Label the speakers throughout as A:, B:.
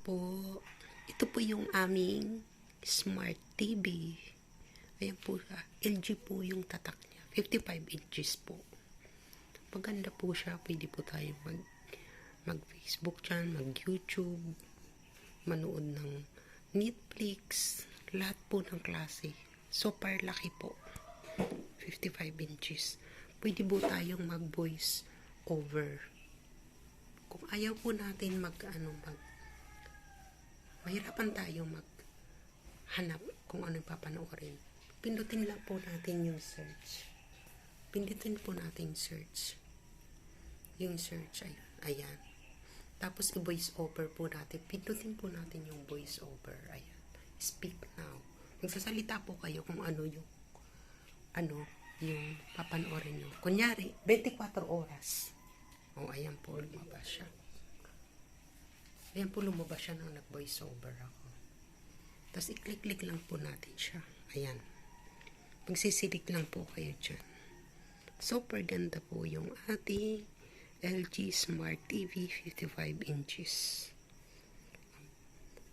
A: po. Ito po yung aming smart TV. Ayan po siya. LG po yung tatak niya. 55 inches po. Maganda po siya. Pwede po tayo mag mag-Facebook dyan, mag-YouTube, manood ng Netflix, lahat po ng klase. Super laki po. 55 inches. Pwede po tayong mag-voice over. Kung ayaw po natin mag, ano, mag, mahirapan tayo mag hanap kung ano papanoorin. Pindutin lang po natin yung search. Pindutin po natin search. Yung search, ay, ayan. Tapos i-voice over po natin. Pindutin po natin yung voice over. Ayan. Speak now. Magsasalita po kayo kung ano yung ano yung papanoorin nyo. Kunyari, 24 oras. O, ayan po, lumabas siya. Ayan po, lumabas siya nung nag-voice over ako. Tapos, i-click-click lang po natin siya. Ayan. Magsisilik lang po kayo dyan. Super ganda po yung ating LG Smart TV 55 inches.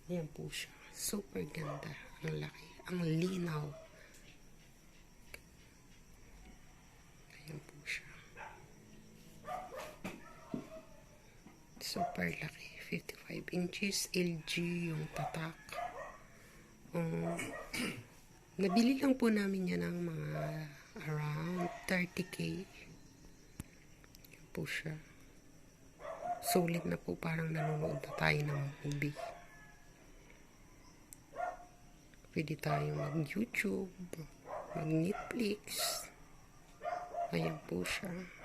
A: Ayan po siya. Super ganda. Ang laki. Ang linaw. Ayan po siya. Super laki. 55 inches. LG yung tatak. Um, nabili lang po namin yan ng mga around 30k. Yan po siya. Sulit na po parang nanonood na tayo ng movie. Pwede tayo mag-YouTube, mag-Netflix. Ayan po siya.